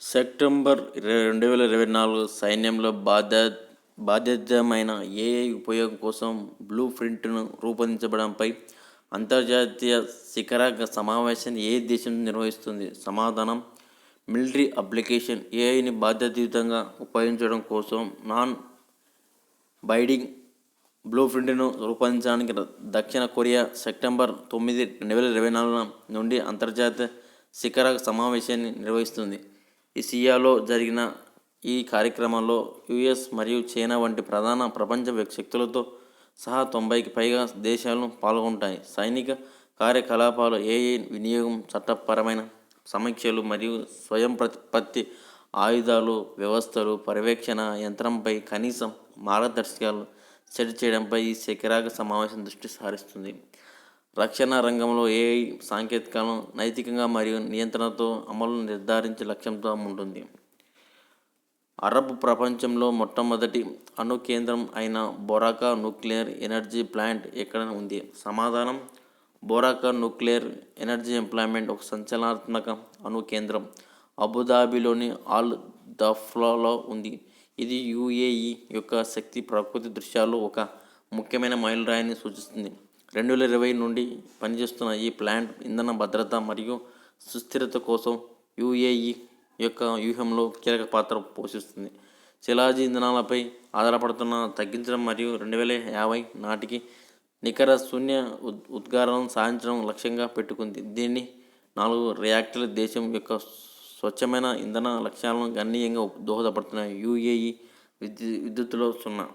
September రెండు వేల ఇరవై నాలుగు సైన్యంలో బాధ్య బాధ్యతమైన ఏఐ ఉపయోగం కోసం బ్లూ ప్రింట్ను రూపొందించడంపై అంతర్జాతీయ శిఖరాగ సమావేశాన్ని ఏ దేశం నిర్వహిస్తుంది? సమాధానం మిలిటరీ అప్లికేషన్. ఏఐని బాధ్యతయుతంగా ఉపయోగించడం కోసం నాన్ బైడింగ్ బ్లూ ప్రింట్ను రూపొందించడానికి దక్షిణ కొరియా సెప్టెంబర్ తొమ్మిది రెండు వేల ఇరవై నాలుగు నుండి అంతర్జాతీయ శిఖర సమావేశాన్ని నిర్వహిస్తుంది. సియాలో జరిగిన ఈ కార్యక్రమంలో యుఎస్ మరియు చైనా వంటి ప్రధాన ప్రపంచ శక్తులతో సహా తొంభైకి పైగా దేశాలు పాల్గొంటాయి. సైనిక కార్యకలాపాలు ఏఏ వినియోగం చట్టపరమైన సమీక్షలు మరియు స్వయం ప్రతిపత్తి ఆయుధాలు వ్యవస్థలు పర్యవేక్షణ యంత్రంపై కనీసం మార్గదర్శకాలు సెట్ చేయడంపై ఈ శిఖరాగ సమావేశం దృష్టి సారిస్తుంది. రక్షణ రంగంలో ఏఐ సాంకేతికలను నైతికంగా మరియు నియంత్రణతో అమలు నిర్ధారించే లక్ష్యంతో ఉంటుంది అరబ్ ప్రపంచంలో మొట్టమొదటి అణు కేంద్రం అయిన బొరాకా న్యూక్లియర్ ఎనర్జీ ప్లాంట్ ఎక్కడ ఉంది? సమాధానం బొరాకా న్యూక్లియర్ ఎనర్జీ ఎంప్లాయ్మెంట్ ఒక సంచలనాత్మక అణు కేంద్రం అబుదాబిలోని ఆల్ దఫ్లాలో ఉంది. ఇది యుఏఈ యొక్క శక్తి ప్రకృతి దృశ్యాలు ఒక ముఖ్యమైన మైలురాయిని సూచిస్తుంది. రెండు వేల ఇరవై నుండి పనిచేస్తున్న ఈ ప్లాంట్ ఇంధన భద్రత మరియు సుస్థిరత కోసం యుఏఈ యొక్క వ్యూహంలో కీలక పాత్ర పోషిస్తుంది. శిలాజీ ఇంధనాలపై ఆధారపడుతున్న తగ్గించడం మరియు రెండు వేల యాభై నాటికి నికర శూన్య ఉద్ సాధించడం లక్ష్యంగా పెట్టుకుంది. దీన్ని నాలుగు రియాక్టర్ల దేశం యొక్క స్వచ్ఛమైన ఇంధన లక్ష్యాలను గణనీయంగా దోహదపడుతున్నాయి. యుఏఈ విద్యు విద్యుత్తులో సున్నా